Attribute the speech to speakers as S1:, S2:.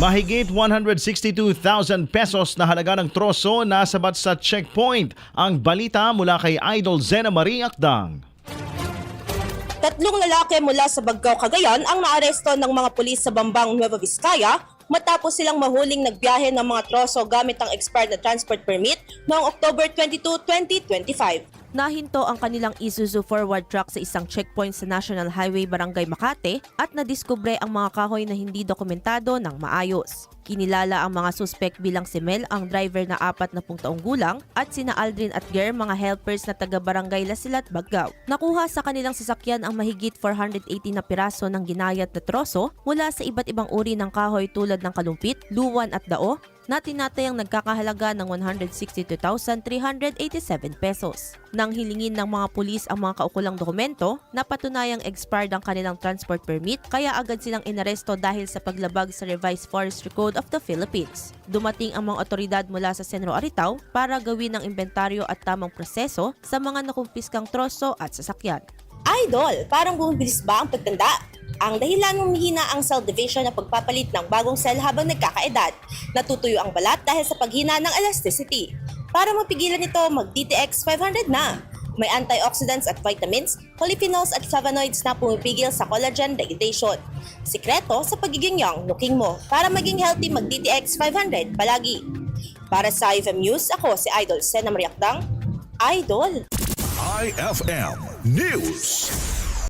S1: Mahigit 162,000 pesos na halaga ng troso na sabat sa checkpoint. Ang balita mula kay Idol Zena Marie Akdang.
S2: Tatlong lalaki mula sa Baggao, Cagayan ang naaresto ng mga pulis sa Bambang Nueva Vizcaya matapos silang mahuling nagbiyahe ng mga troso gamit ang expired na transport permit noong October 22, 2025.
S3: Nahinto ang kanilang Isuzu forward truck sa isang checkpoint sa National Highway Barangay Makate at nadiskubre ang mga kahoy na hindi dokumentado ng maayos. Kinilala ang mga suspect bilang si Mel, ang driver na apat na taong gulang, at sina Aldrin at Ger, mga helpers na taga-barangay Lasilat, Baggao. Nakuha sa kanilang sasakyan ang mahigit 480 na piraso ng ginayat na troso mula sa iba't ibang uri ng kahoy tulad ng kalumpit, luwan at dao, na tinatayang nagkakahalaga ng 162,387 pesos. Nang hilingin ng mga pulis ang mga kaukulang dokumento, napatunayang expired ang kanilang transport permit kaya agad silang inaresto dahil sa paglabag sa Revised Forestry Code of the Philippines. Dumating ang mga otoridad mula sa Senro Aritaw para gawin ang inventaryo at tamang proseso sa mga nakumpiskang troso at sasakyan.
S2: Idol, parang bumibilis ba ang pagtanda? Ang dahilan humihina ang cell division na pagpapalit ng bagong cell habang nagkakaedad. Natutuyo ang balat dahil sa paghina ng elasticity. Para mapigilan ito, mag-DTX 500 na. May antioxidants at vitamins, polyphenols at flavonoids na pumipigil sa collagen degradation. Sikreto sa pagiging young looking mo. Para maging healthy, mag-DTX 500 palagi. Para sa IFM News, ako si Idol Sena Mariakdang. Idol!
S4: IFM News.